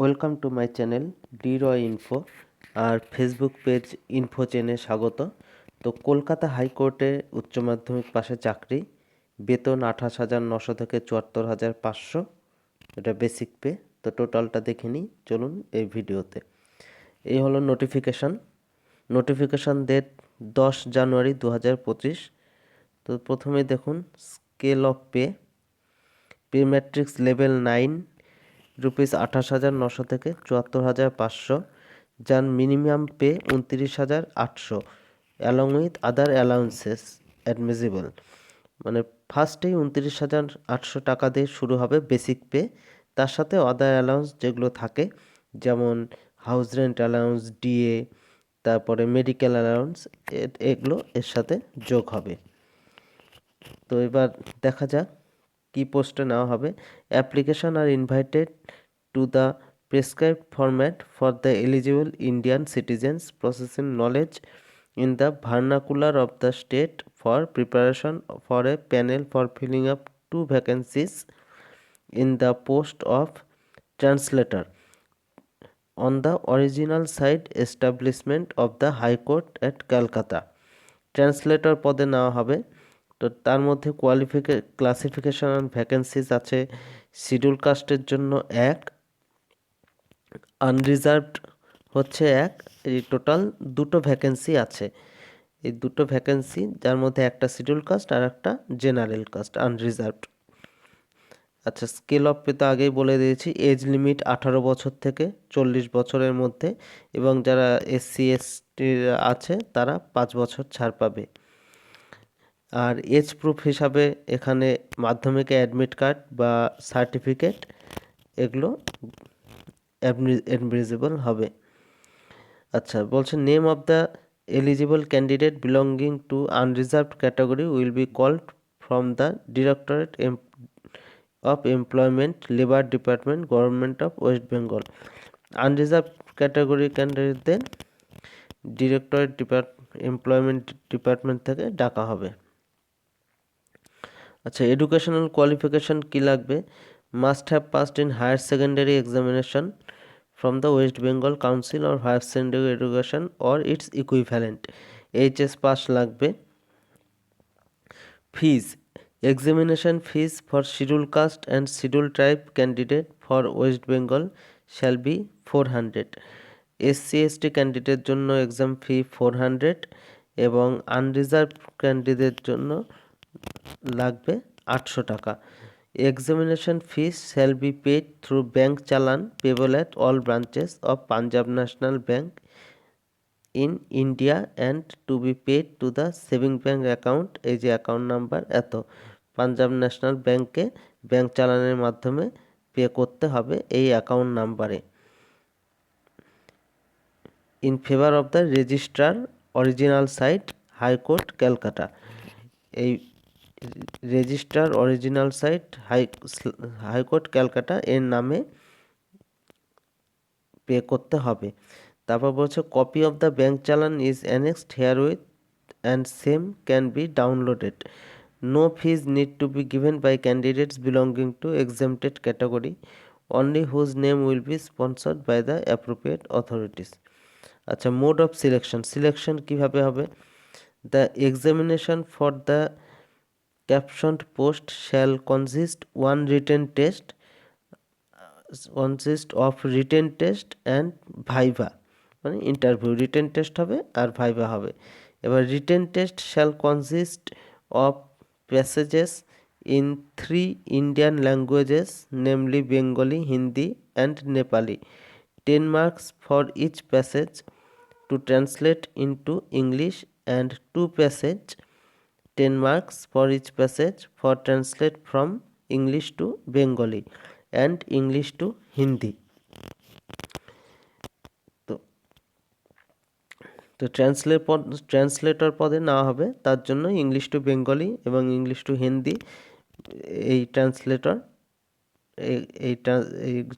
Welcome to my channel D Roy info R Facebook page info চেনে স্বাগত। তো কলকাতা হাইকোর্টে উচ্চ মাধ্যমিক পাশে চাকরি, বেতন আঠাশ হাজার নশো থেকে চুয়াত্তর হাজার পাঁচশো, এটা বেসিক পে তো টোটালটা দেখে নিই, চলুন এই ভিডিওতে। এই হলো নোটিফিকেশান নোটিফিকেশান ডেট দশ জানুয়ারি দু হাজার পঁচিশ। তো প্রথমেই দেখুন scale of pay pay matrix level nine rupees আঠাশ হাজার নশো থেকে চুয়াত্তর হাজার পাঁচশো, যার মিনিমাম পে উনত্রিশ হাজার আটশো along with other allowances admissible মানে ফার্স্টেই উনত্রিশ হাজার আটশো টাকা দিয়ে শুরু হবে বেসিক পে তার সাথে আদার অ্যালাউন্স যেগুলো থাকে, যেমন হাউস রেন্ট অ্যালাউন্স ডিএ তারপরে মেডিকেল অ্যালাউন্স এগুলো এর সাথে যোগ হবে। তো এবার দেখা যাক কি পোস্টে নেওয়া হবে application are invited to the prescribed format for the eligible Indian citizens processing knowledge in the vernacular of the state for preparation for a panel for filling up to vacancies in the post of translator on the original site establishment of the Court at Calcutta. Translator পদে নেওয়া হবে তো তার মধ্যে কোয়ালিফিকে classification and vacancies আছে। Schedule কাস্টের জন্য এক। আনরিজার্ভড হচ্ছে এক। এই টোটাল দুটো ভ্যাকেন্সি আছে। এই দুটো ভ্যাকেন্সি যার মধ্যে একটা শিডিউল কাস্ট আর একটা জেনারেল কাস্ট আনরিজার্ভড আচ্ছা স্কেল অফ পে তো আগেই বলে দিয়েছি এজ লিমিট আঠারো বছর থেকে চল্লিশ বছরের মধ্যে এবং যারা এসসি এসটি আছে, তারা পাঁচ বছর ছাড় পাবে। আর এজ প্রুফ হিসাবে এখানে মাধ্যমিকে অ্যাডমিট কার্ড বা সার্টিফিকেট এগুলো অ্যাডমিজিবল হবে। আচ্ছা বলছে name of the eligible candidate belonging to unreserved category will be called from the directorate of employment labour department government of West Bengal unreserved category ক্যান্ডিডেটদের directorate depart employment department থেকে ডাকা হবে। আচ্ছা educational qualification কী লাগবে? Must have passed in higher secondary examination from the West Bengal council or higher secondary education or its equivalent HS pass লাগবে। Fees examination fees for schedule caste and schedule tribe candidate for West Bengal shall be four hundred SC ST candidate জন্য exam fee four hundred এবং unreserved candidate জন্য লাগবে আটশো টাকা। Examination fees shall be paid through bank challan payable at all branches of Punjab National Bank in India and to be paid to the saving bank account এই যে account number এত। পাঞ্জাব ন্যাশনাল ব্যাঙ্কে bank চালানের মাধ্যমে পে করতে হবে এই account নাম্বারে in favour of the registrar original side high court Calcutta এই registrar original side high high court Calcutta এর নামে পে করতে হবে। তারপর বলছে copy of the bank challan is annexed here with and same can be downloaded no fees need to be given by candidates belonging to exempted category only whose name will be sponsored by the appropriate authorities আচ্ছা mode of selection selection কীভাবে হবে? The examination for the captioned post shall consist one written test, consist of written test and viva মানে interview written test হবে আর viva হবে। এবার written test shall consist of passages in three Indian languages namely Bengali Hindi and Nepali ten marks for each passage to translate into English and two passage 10 marks for each passage for translate from English to Bengali and English to Hindi. তো তো translate পদ translator পদে নেওয়া হবে, তার জন্য English to Bengali এবং English to Hindi এই ট্রান্সলেটর এই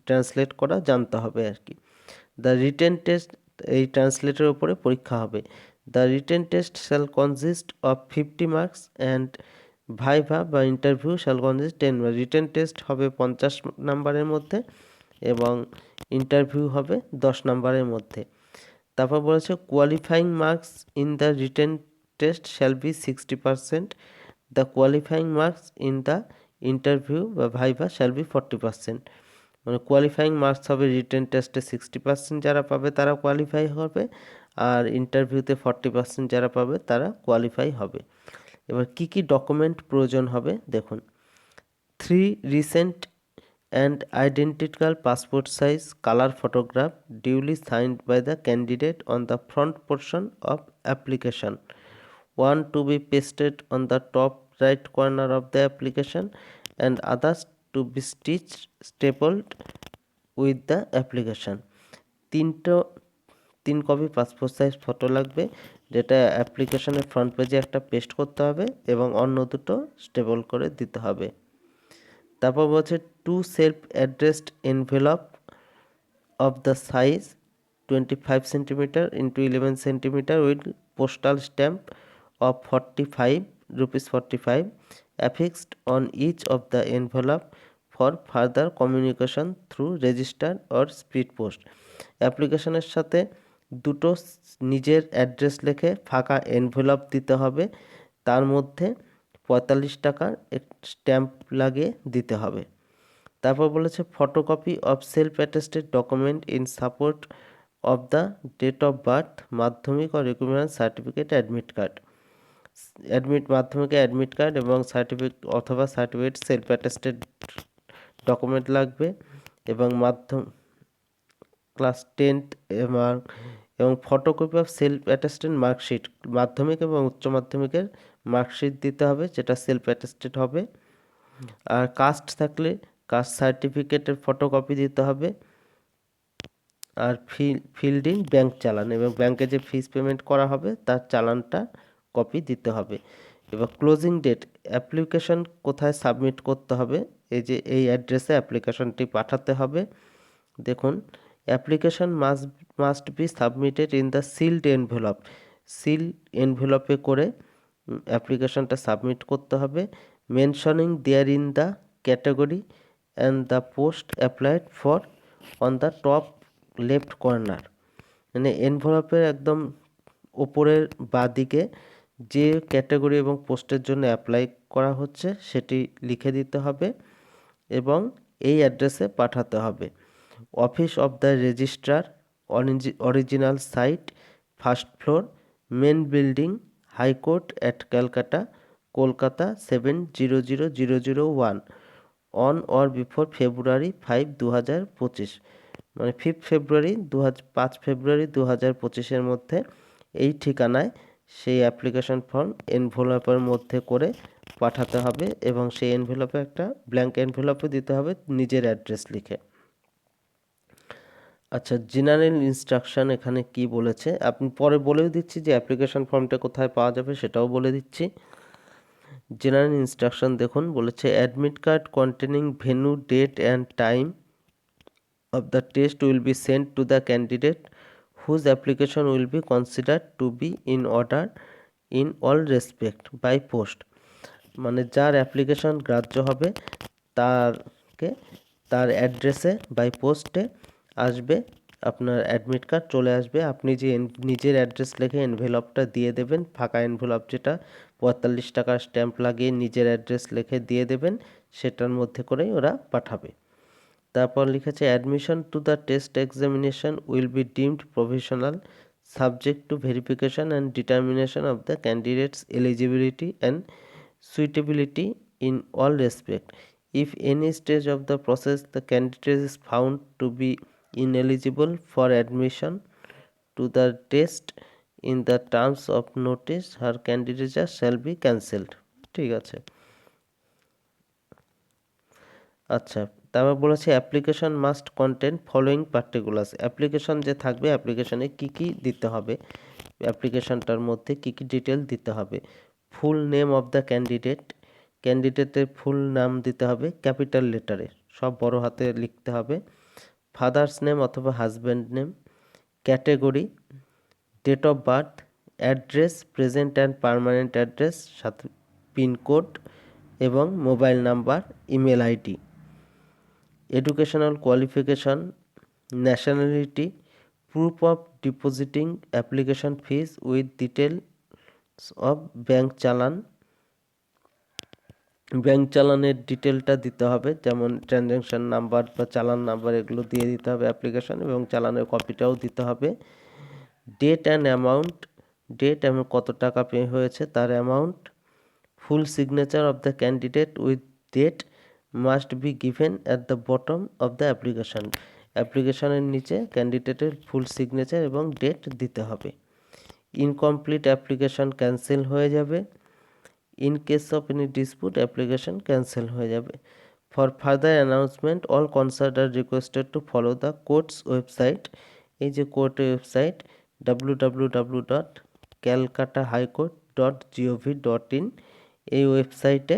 ট্রান্সলেট করা জানতে হবে আর কি দ্য রিটেন টেস্ট এই ট্রান্সলেটের উপরে পরীক্ষা হবে the written test shall consist of fifty marks and viva বা interview shall consist ten marks written test হবে পঞ্চাশ নাম্বারের মধ্যে এবং ইন্টারভিউ হবে দশ নম্বরের মধ্যে। তারপর বলেছে qualifying marks in the written test shall be sixty percent the qualifying marks in the interview বা viva shall be forty percent মানে কোয়ালিফাইং মার্কস হবে রিটেন টেস্টে সিক্সটি পার্সেন্ট যারা পাবে তারা কোয়ালিফাই হবে আর ইন্টারভিউতে ফর্টি পার্সেন্ট যারা পাবে, তারা কোয়ালিফাই হবে। এবার কি কি ডকুমেন্ট প্রয়োজন হবে, দেখুন। Three recent and identical passport size colour photograph duly signed by the candidate on the front portion of application one to be pasted on the top right corner of the application and others to be stitch stapled with the application. তিনটো তিন copy passport size photo লাগবে যেটা অ্যাপ্লিকেশনের front পেজে একটা paste করতে হবে এবং অন্য দুটো স্টেবল করে দিতে হবে তারপর বলছে two self addressed envelope of the size 25 centimeter into 11 centimeter with postal stamp of 45 rupees 45 affixed on each of the envelope for further communication through register or speed post অ্যাপ্লিকেশনের সাথে দুটো নিজের অ্যাড্রেস লিখে ফাঁকা এনভেলপ দিতে হবে। তার মধ্যে পঁয়তাল্লিশ টাকার স্ট্যাম্প লাগিয়ে দিতে হবে। তারপর বলেছে photocopy of self attested document in support of the date of birth মাধ্যমিক ও requirement certificate admit card admit মাধ্যমিকে অ্যাডমিট কার্ড এবং সার্টিফিকেট অথবা সার্টিফিকেট সেলফ অ্যাটেস্টেড ডকুমেন্ট লাগবে। এবং মাধ্যম ক্লাস টেন্থ এবং এবং photocopy of self attested marksheet মাধ্যমিক এবং উচ্চ মাধ্যমিকের মার্কশিট দিতে হবে, যেটা সেলফ অ্যাটেস্টেড হবে। আর কাস্ট থাকলে কাস্ট সার্টিফিকেটের ফটোকপি দিতে হবে। আর fill field in bank challan এবং ব্যাংকে যে ফিস পেমেন্ট করা হবে, তার চালানটা কপি দিতে হবে। এবার ক্লোজিং ডেট অ্যাপ্লিকেশন কোথায় সাবমিট করতে হবে, এই যে, এই অ্যাড্রেসে অ্যাপ্লিকেশনটি পাঠাতে হবে। দেখুন application must must be submitted in the sealed envelope seal এনভেলপে করে অ্যাপ্লিকেশনটা সাবমিট করতে হবে। Mentioning there in the category and the post applied for on the top left corner মানে এনভেলপের একদম ওপরের বাঁদিকে যে ক্যাটাগরি এবং পোস্টের জন্য অ্যাপ্লাই করা হচ্ছে, সেটি লিখে দিতে হবে এবং এই অ্যাড্রেসে পাঠাতে হবে। Office of the registrar original side, first floor, main building high court at Calcutta, Kolkata seven zero zero zero zero one, on or before February five দু হাজার পঁচিশ। মানে ফিফথ ফেব্রুয়ারি দু হাজার পাঁচ ফেব্রুয়ারি দু হাজার পঁচিশের মধ্যে এই ঠিকানায় সেই অ্যাপ্লিকেশন ফর্ম এনভেলপের মধ্যে করে পাঠাতে হবে এবং সেই এনভেলপে একটা ব্ল্যাঙ্ক এনভেলপে দিতে হবে নিজের অ্যাড্রেস লিখে। আচ্ছা জেনারেল ইনস্ট্রাকশন এখানে কি বলেছে? আপনি পরে বলেও দিচ্ছি যে অ্যাপ্লিকেশন ফর্মটা কোথায় পাওয়া যাবে সেটাও বলে দিচ্ছি। জেনারেল ইনস্ট্রাকশন দেখুন, বলেছে admit card containing venue date and time of the test will be sent to the candidate whose application will be consider to be in order in all respect by post মানে যার application গ্রাহ্য হবে, তারকে, তার অ্যাড্রেসে by পোস্টে আসবে, আপনার অ্যাডমিট কার্ড চলে আসবে। আপনি যে নিজের অ্যাড্রেস লিখে এনভেলপটা দিয়ে দেবেন, ফাঁকা এনভেলপ যেটা, পঁয়তাল্লিশ টাকার স্ট্যাম্প লাগিয়ে নিজের অ্যাড্রেস লিখে দিয়ে দেবেন, সেটার মধ্যে করেই ওরা পাঠাবে। তারপর লিখেছে admission to the test examination will be deemed professional subject to verification and determination of the candidates eligibility and suitability in all respect if any stage of the process the candidate is found to be ineligible for admission to the test in the terms of notice, her candidature shall be cancelled. ঠিক আছে। আচ্ছা তারপর বলেছে application must content following particulars application যে থাকবে অ্যাপ্লিকেশনে কি কি দিতে হবে? অ্যাপ্লিকেশনটার মধ্যে কি কি ডিটেল দিতে হবে? Full name of the candidate ক্যান্ডিডেটের ফুল নাম দিতে হবে ক্যাপিটাল লেটারে সব বড় হাতে লিখতে হবে। ফাদার্স নেম অথবা husband name category date of birth address present and permanent address সাথে পিনকোড এবং mobile number email ID educational qualification nationality proof of depositing application fees with details of bank challan bank চালানের ডিটেলটা দিতে হবে, যেমন transaction number বা চালান number এগুলো দিয়ে দিতে হবে অ্যাপ্লিকেশন এবং চালানের কপিটাও দিতে হবে। ডেট অ্যান্ড অ্যামাউন্ট ডেট এবং কত টাকা পে হয়েছে তার amount full signature of the candidate with date must be given at the bottom of the application অ্যাপ্লিকেশনের নিচে ক্যান্ডিডেটের ফুল সিগনেচার এবং ডেট দিতে হবে। ইনকমপ্লিট অ্যাপ্লিকেশন ক্যান্সেল হয়ে যাবে। In case of any dispute application cancel হয়ে যাবে। For further announcement all concerned are requested to follow the courts website এই যে কোর্টের website W W W dot Calcutta high court dot GOV dot in এই ওয়েবসাইটে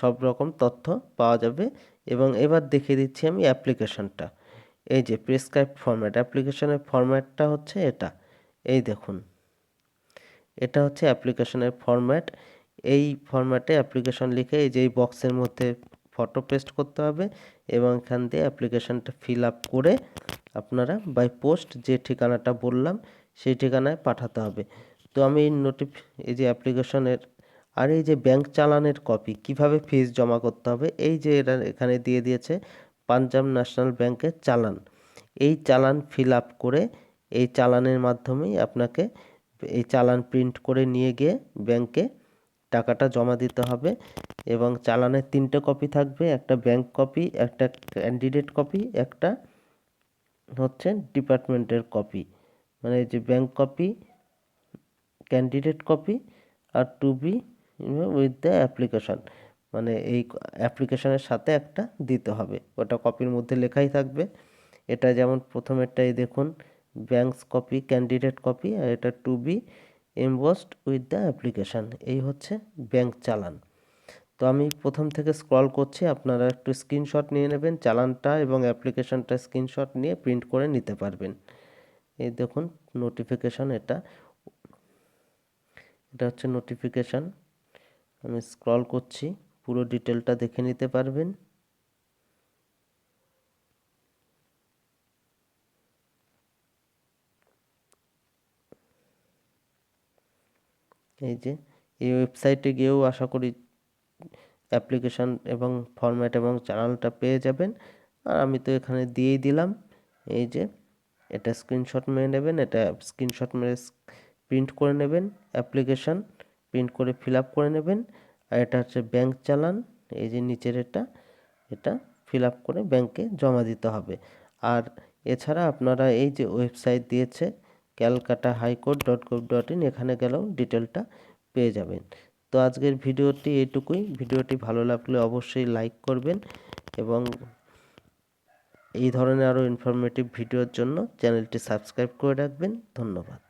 সব রকম তথ্য পাওয়া যাবে এবং এবার দেখিয়ে দিচ্ছি আমি অ্যাপ্লিকেশনটা এই যে প্রেসক্রাইব ফরম্যাট অ্যাপ্লিকেশনের ফরম্যাটটা হচ্ছে এটা। এই দেখুন। এটা হচ্ছে অ্যাপ্লিকেশনের ফরম্যাট এই ফরম্যাটে অ্যাপ্লিকেশন লিখে এই যে এই বক্সের মধ্যে ফটো পেস্ট করতে হবে এবং এখান দিয়ে অ্যাপ্লিকেশনটা ফিল আপ করে আপনারা বাই পোস্ট যে ঠিকানাটা বললাম, সেই ঠিকানায় পাঠাতে হবে। তো আমি নোটিফ এই যে অ্যাপ্লিকেশনের আর এই যে ব্যাংক চালানের কপি কীভাবে ফিস জমা করতে হবে, এই যে এরা এখানে দিয়ে দিয়েছে পাঞ্জাব ন্যাশনাল ব্যাংকের চালান। এই চালান ফিল আপ করে এই চালানের মাধ্যমেই আপনাকে এই চালান প্রিন্ট করে নিয়ে গিয়ে ব্যাংকে টাকাটা জমা দিতে হবে এবং চালানের তিনটে কপি থাকবে, একটা ব্যাংক কপি একটা ক্যান্ডিডেট কপি একটা হচ্ছে ডিপার্টমেন্টের কপি মানে যে bank copy candidate copy are to be with the application মানে এই অ্যাপ্লিকেশনের সাথে একটা দিতে হবে। ওটা কপির মধ্যে লেখাই থাকবে। এটা যেমন প্রথমেরটাই দেখুন ব্যাংকস কপি ক্যান্ডিডেট কপি আর এটা to be embossed with the application এই হচ্ছে ব্যাংক চালান। তো আমি প্রথম থেকে স্ক্রল করছি, আপনারা একটু স্ক্রিনশট নিয়ে নেবেন, চালানটা এবং অ্যাপ্লিকেশানটা স্ক্রিনশট নিয়ে প্রিন্ট করে নিতে পারবেন। এই দেখুন নোটিফিকেশান এটা। এটা হচ্ছে নোটিফিকেশান আমি স্ক্রল করছি, পুরো ডিটেলটা দেখে নিতে পারবেন। এই যে, এই ওয়েবসাইটে গিয়েও আশা করি অ্যাপ্লিকেশান এবং ফরম্যাট এবং চ্যানেলটা পেয়ে যাবেন। আর আমি তো এখানে দিয়েই দিলাম। এই যে, এটা স্ক্রিনশট মেরে নেবেন, এটা স্ক্রিনশট মেরে প্রিন্ট করে নেবেন অ্যাপ্লিকেশান প্রিন্ট করে ফিল আপ করে নেবেন। আর এটা হচ্ছে ব্যাংক চালান, এই যে নিচের এটা এটা ফিল আপ করে ব্যাংকে জমা দিতে হবে। আর এছাড়া আপনারা এই যে ওয়েবসাইট দিয়েছে Calcutta high court dot gov dot in এখানে গেলেও ডিটেলটা পেয়ে যাবেন। তো আজকের ভিডিওটি এটুকুই। ভিডিওটি ভালো লাগলে অবশ্যই লাইক করবেন এবং এই ধরনের আরও ইনফরমেটিভ ভিডিওর জন্য চ্যানেলটি সাবস্ক্রাইব করে রাখবেন। ধন্যবাদ।